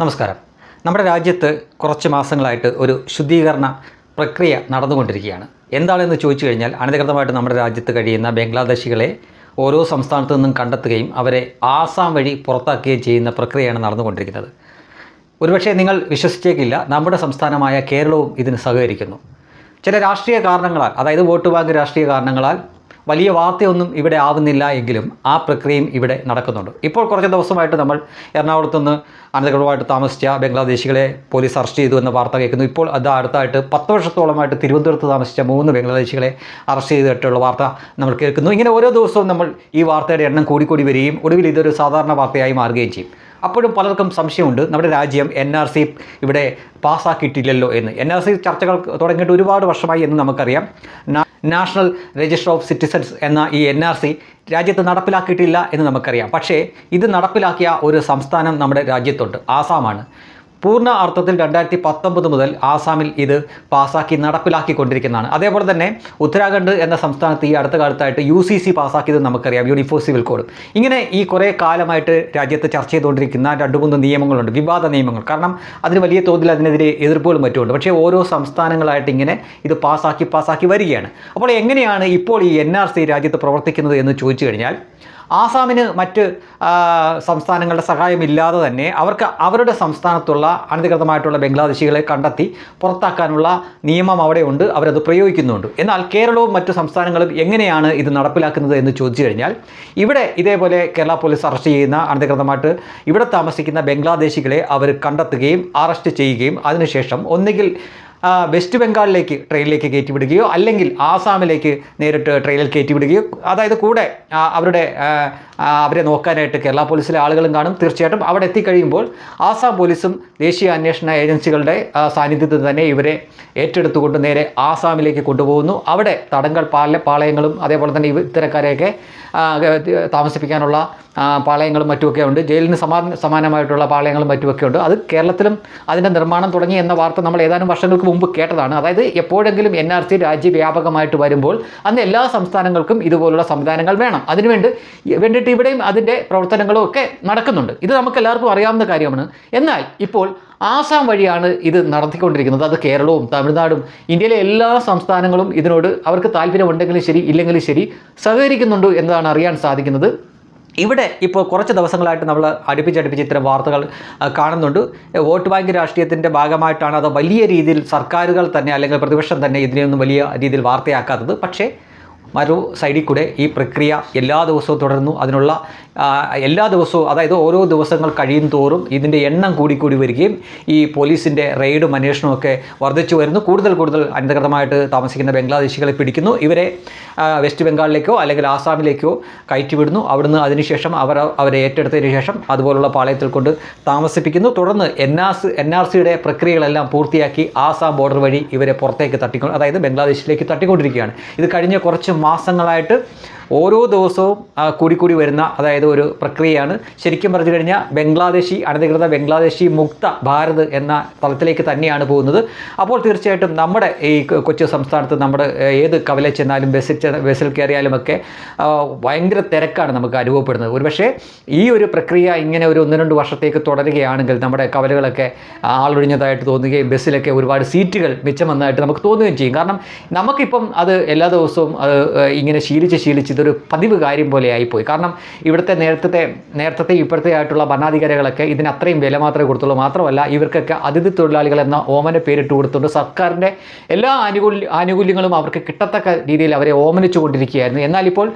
നമസ്കാരം. നമ്മുടെ രാജ്യത്ത് കുറച്ച് മാസങ്ങളായിട്ട് ഒരു ശുദ്ധീകരണ പ്രക്രിയ നടന്നുകൊണ്ടിരിക്കുകയാണ്. എന്താണെന്ന് ചോദിച്ചു കഴിഞ്ഞാൽ അനധികൃതമായിട്ട് നമ്മുടെ രാജ്യത്ത് കഴിയുന്ന ബംഗ്ലാദേശികളെ ഓരോ സംസ്ഥാനത്തു നിന്നും കണ്ടെത്തുകയും അവരെ ആസാം വഴി പുറത്താക്കുകയും ചെയ്യുന്ന പ്രക്രിയയാണ് നടന്നുകൊണ്ടിരിക്കുന്നത്. ഒരുപക്ഷെ നിങ്ങൾ വിശ്വസിച്ചേക്കില്ല നമ്മുടെ സംസ്ഥാനമായ കേരളവും ഇതിന് സഹകരിക്കുന്നു. ചില രാഷ്ട്രീയ കാരണങ്ങളാൽ അതായത് വോട്ട് ബാങ്ക് രാഷ്ട്രീയ കാരണങ്ങളാൽ വലിയ വാർത്തയൊന്നും ഇവിടെ ആവുന്നില്ല എങ്കിലും ആ പ്രക്രിയയും ഇവിടെ നടക്കുന്നുണ്ട്. ഇപ്പോൾ കുറച്ച് ദിവസമായിട്ട് നമ്മൾ എറണാകുളത്ത് നിന്ന് അനധികൃതമായിട്ട് താമസിച്ച ബംഗ്ലാദേശികളെ പോലീസ് അറസ്റ്റ് ചെയ്തു എന്ന വാർത്ത കേൾക്കുന്നു. ഇപ്പോൾ അത് അടുത്തായിട്ട് പത്ത് വർഷത്തോളമായിട്ട് തിരുവനന്തപുരത്ത് താമസിച്ച മൂന്ന് ബംഗ്ലാദേശികളെ അറസ്റ്റ് ചെയ്തിട്ടുള്ള വാർത്ത നമ്മൾ കേൾക്കുന്നു. ഇങ്ങനെ ഓരോ ദിവസവും നമ്മൾ ഈ വാർത്തയുടെ എണ്ണം കൂടിക്കൂടി വരികയും ഒടുവിൽ ഇതൊരു സാധാരണ വാർത്തയായി മാറുകയും ചെയ്യും. അപ്പോഴും പലർക്കും സംശയമുണ്ട്. നമ്മുടെ രാജ്യം എൻ ആർ സി ഇവിടെ പാസ്സാക്കിയിട്ടില്ലല്ലോ എന്ന്. എൻ ആർ സി ചർച്ചകൾ തുടങ്ങിയിട്ട് ഒരുപാട് വർഷമായി എന്ന് നമുക്കറിയാം. നാഷണൽ രജിസ്റ്റർ ഓഫ് സിറ്റിസൺസ് എന്ന ഈ എൻ ആർ സി രാജ്യത്ത് നടപ്പിലാക്കിയിട്ടില്ല എന്ന് നമുക്കറിയാം. പക്ഷേ ഇത് നടപ്പിലാക്കിയ ഒരു സംസ്ഥാനം നമ്മുടെ രാജ്യത്തുണ്ട്. ആസാമാണ്. പൂർണ അർത്ഥത്തിൽ രണ്ടായിരത്തി പത്തൊമ്പത് മുതൽ ആസാമിൽ ഇത് പാസ്സാക്കി നടപ്പിലാക്കിക്കൊണ്ടിരിക്കുന്നതാണ്. അതേപോലെ തന്നെ ഉത്തരാഖണ്ഡ് എന്ന സംസ്ഥാനത്ത് ഈ അടുത്ത കാലത്തായിട്ട് യു സി സി പാസ്സാക്കിയത് നമുക്കറിയാം യൂണിഫോം സിവിൽ കോഡ്. ഇങ്ങനെ ഈ കുറേ കാലമായിട്ട് രാജ്യത്ത് ചർച്ച ചെയ്തുകൊണ്ടിരിക്കുന്ന രണ്ട് മൂന്ന് നിയമങ്ങളുണ്ട് വിവാദ നിയമങ്ങൾ. കാരണം അതിന് വലിയ തോതിൽ അതിനെതിരെ എതിർപ്പുകളും മറ്റുമുണ്ട്. പക്ഷേ ഓരോ സംസ്ഥാനങ്ങളായിട്ട് ഇങ്ങനെ ഇത് പാസാക്കി പാസാക്കി വരികയാണ്. അപ്പോൾ എങ്ങനെയാണ് ഇപ്പോൾ ഈ എൻ ആർ സി രാജ്യത്ത് പ്രവർത്തിക്കുന്നത് എന്ന് ചോദിച്ചു കഴിഞ്ഞാൽ ആസാമിന് മറ്റ് സംസ്ഥാനങ്ങളുടെ സഹായമില്ലാതെ തന്നെ അവർക്ക് അവരുടെ സംസ്ഥാനത്തുള്ള അനധികൃതമായിട്ടുള്ള ബംഗ്ലാദേശികളെ കണ്ടെത്തി പുറത്താക്കാനുള്ള നിയമം അവിടെയുണ്ട് അവരത് പ്രയോഗിക്കുന്നുണ്ട്. എന്നാൽ കേരളവും മറ്റു സംസ്ഥാനങ്ങളും എങ്ങനെയാണ് ഇത് നടപ്പിലാക്കുന്നത് എന്ന് ചോദിച്ചു കഴിഞ്ഞാൽ ഇവിടെ ഇതേപോലെ കേരള പോലീസ് അറസ്റ്റ് ചെയ്യുന്ന അനധികൃതമായിട്ട് ഇവിടെ താമസിക്കുന്ന ബംഗ്ലാദേശികളെ അവർ കണ്ടെത്തുകയും അറസ്റ്റ് ചെയ്യുകയും അതിനുശേഷം ഒന്നുകിൽ വെസ്റ്റ് ബംഗാളിലേക്ക് ട്രെയിനിലേക്ക് കയറ്റിവിടുകയോ അല്ലെങ്കിൽ ആസാമിലേക്ക് നേരിട്ട് ട്രെയിനിൽ കയറ്റിവിടുകയോ അതായത് കൂടെ അവരുടെ അവരെ നോക്കാനായിട്ട് കേരള പോലീസിലെ ആളുകളും കാണും. തീർച്ചയായിട്ടും അവിടെ എത്തിക്കഴിയുമ്പോൾ ആസാം പോലീസും ദേശീയ അന്വേഷണ ഏജൻസികളുടെ സാന്നിധ്യത്തിൽ തന്നെ ഇവരെ ഏറ്റെടുത്തുകൊണ്ട് നേരെ ആസാമിലേക്ക് കൊണ്ടുപോകുന്നു. അവിടെ തടങ്കൽ പാല പാളയങ്ങളും അതേപോലെ തന്നെ ഇത്തരക്കാരെയൊക്കെ താമസിപ്പിക്കാനുള്ള പാളയങ്ങളും മറ്റുമൊക്കെ ഉണ്ട്. ജയിലിന് സമാ സമാനമായിട്ടുള്ള പാളയങ്ങളും മറ്റുമൊക്കെ ഉണ്ട്. അത് കേരളത്തിലും അതിന്റെ നിർമ്മാണം തുടങ്ങി എന്ന വാർത്ത നമ്മൾ ഏതാനും വർഷങ്ങൾക്ക് മുമ്പ് കേട്ടതാണ്. അതായത് എപ്പോഴെങ്കിലും എൻ ആർ സി രാജ്യവ്യാപകമായിട്ട് വരുമ്പോൾ അന്ന് എല്ലാ സംസ്ഥാനങ്ങൾക്കും ഇതുപോലുള്ള സംവിധാനങ്ങൾ വേണം. അതിനുവേണ്ടി വേണ്ടിയിട്ട് ഇവിടെയും അതിന്റെ പ്രവർത്തനങ്ങളും ഒക്കെ നടക്കുന്നുണ്ട്. ഇത് നമുക്ക് എല്ലാവർക്കും അറിയാവുന്ന കാര്യമാണ്. എന്നാൽ ഇപ്പോൾ ആസാം വഴിയാണ് ഇത് നടത്തിക്കൊണ്ടിരിക്കുന്നത്. അത് കേരളവും തമിഴ്നാടും ഇന്ത്യയിലെ എല്ലാ സംസ്ഥാനങ്ങളും ഇതിനോട് അവർക്ക് താല്പര്യമുണ്ടെങ്കിലും ശരി ഇല്ലെങ്കിലും ശരി സഹകരിക്കുന്നുണ്ട് എന്നതാണ് അറിയാൻ സാധിക്കുന്നത്. ഇവിടെ ഇപ്പോൾ കുറച്ച് ദിവസങ്ങളായിട്ട് നമ്മൾ അടുപ്പിച്ചടുപ്പിച്ച് ഇത്തരം വാർത്തകൾ കാണുന്നുണ്ട്. വോട്ട് ബാങ്ക് രാഷ്ട്രീയത്തിന്റെ ഭാഗമായിട്ടാണ് അത് വലിയ രീതിയിൽ സർക്കാരുകൾ തന്നെ അല്ലെങ്കിൽ പ്രതിപക്ഷം തന്നെ ഇതിനെയൊന്നും വലിയ രീതിയിൽ വാർത്തയാക്കാത്തത്. പക്ഷേ മറു സൈഡിൽ കൂടെ ഈ പ്രക്രിയ എല്ലാ ദിവസവും തുടരുന്നു. അതിനുള്ള എല്ലാ ദിവസവും അതായത് ഓരോ ദിവസങ്ങൾ കഴിയും തോറും ഇതിന്റെ എണ്ണം കൂടിക്കൂടി വരികയും ഈ പോലീസിന്റെ റെയ്ഡും അന്വേഷണവും ഒക്കെ വർദ്ധിച്ചു വരുന്നു. കൂടുതൽ കൂടുതൽ അനധികൃതമായിട്ട് താമസിക്കുന്ന ബംഗ്ലാദേശികളെ പിടിക്കുന്നു. ഇവരെ വെസ്റ്റ് ബംഗാളിലേക്കോ അല്ലെങ്കിൽ ആസാമിലേക്കോ കയറ്റിവിടുന്നു. അവിടുന്ന് അതിനുശേഷം അവർ അവരെ ഏറ്റെടുത്തതിന് ശേഷം അതുപോലുള്ള പാളയത്തിൽ കൊണ്ട് താമസിപ്പിക്കുന്നു. തുടർന്ന് N R C N R സിയുടെ പ്രക്രിയകളെല്ലാം പൂർത്തിയാക്കി ആസാം ബോർഡർ വഴി ഇവരെ പുറത്തേക്ക് തട്ടിക്കൊണ്ട് അതായത് ബംഗ്ലാദേശിലേക്ക് തട്ടിക്കൊണ്ടിരിക്കുകയാണ്. ഇത് കഴിഞ്ഞ കുറച്ച് മാസങ്ങളായിട്ട് ഓരോ ദിവസവും കൂടി കൂടിക്കൂടി വരുന്ന അതായത് ഒരു പ്രക്രിയയാണ്. ശരിക്കും പറഞ്ഞു കഴിഞ്ഞാൽ ബംഗ്ലാദേശി അനധികൃത ബംഗ്ലാദേശി മുക്ത ഭാരത് എന്ന തലത്തിലേക്ക് തന്നെയാണ് പോകുന്നത്. അപ്പോൾ തീർച്ചയായിട്ടും നമ്മുടെ ഈ കൊച്ചു സംസ്ഥാനത്ത് നമ്മുടെ ഏത് കവല ചെന്നാലും ബസ്സിൽ ബസ്സിൽ കയറിയാലും ഒക്കെ ഭയങ്കര തിരക്കാണ് നമുക്ക് അനുഭവപ്പെടുന്നത്. ഒരുപക്ഷേ ഈ ഒരു പ്രക്രിയ ഇങ്ങനെ ഒരു ഒന്ന് രണ്ട് വർഷത്തേക്ക് തുടരുകയാണെങ്കിൽ നമ്മുടെ കവലകളൊക്കെ ആളൊഴിഞ്ഞതായിട്ട് തോന്നുകയും ബസ്സിലൊക്കെ ഒരുപാട് സീറ്റുകൾ മിച്ചം വന്നതായിട്ട് നമുക്ക് തോന്നുകയും ചെയ്യും. കാരണം നമുക്കിപ്പം അത് എല്ലാ ദിവസവും ഇങ്ങനെ ശീലിച്ച് ശീലിച്ച് ഇതൊരു പതിവ് കാര്യം പോലെ ആയിപ്പോയി. കാരണം ഇവിടുത്തെ നേരത്തെ നേരത്തെ ഇപ്പോഴത്തെ ആയിട്ടുള്ള ഭരണാധികാരികളൊക്കെ ഇതിന് അത്രയും വില മാത്രമേ കൊടുത്തുള്ളൂ. മാത്രമല്ല ഇവർക്കൊക്കെ അതിഥി തൊഴിലാളികൾ എന്ന ഓമന പേരിട്ട് കൊടുത്തുകൊണ്ട് സർക്കാരിന്റെ എല്ലാ ആനുകൂല്യ ആനുകൂല്യങ്ങളും അവർക്ക് കിട്ടത്തക്ക രീതിയിൽ അവരെ ഓമനിച്ചു കൊണ്ടിരിക്കുകയായിരുന്നു. എന്നാൽ ഇപ്പോൾ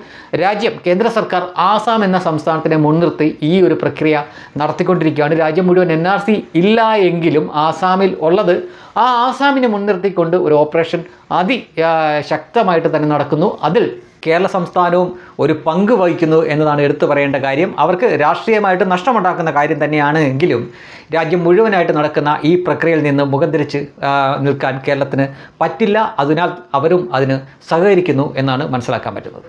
രാജ്യം കേന്ദ്ര സർക്കാർ ആസാം എന്ന സംസ്ഥാനത്തിനെ മുൻനിർത്തി ഈ ഒരു പ്രക്രിയ നടത്തിക്കൊണ്ടിരിക്കുകയാണ്. രാജ്യം മുഴുവൻ എൻ ആർ സി ഇല്ല എങ്കിലും ആസാമിൽ ഉള്ളത് ആ ആസാമിനെ മുൻനിർത്തിക്കൊണ്ട് ഒരു ഓപ്പറേഷൻ അതി ശക്തമായിട്ട് തന്നെ നടക്കുന്നു. അതിൽ കേരള സംസ്ഥാനവും ഒരു പങ്ക് വഹിക്കുന്നു എന്നതാണ് എടുത്തു പറയേണ്ട കാര്യം. അവർക്ക് രാഷ്ട്രീയമായിട്ട് നഷ്ടമുണ്ടാക്കുന്ന കാര്യം തന്നെയാണ് എങ്കിലും രാജ്യം മുഴുവനായിട്ട് നടക്കുന്ന ഈ പ്രക്രിയയിൽ നിന്ന് മുഖം തിരിച്ച് നിൽക്കാൻ കേരളത്തിന് പറ്റില്ല. അതിനാൽ അവരും അതിന് സഹകരിക്കുന്നു എന്നാണ് മനസ്സിലാക്കാൻ പറ്റുന്നത്.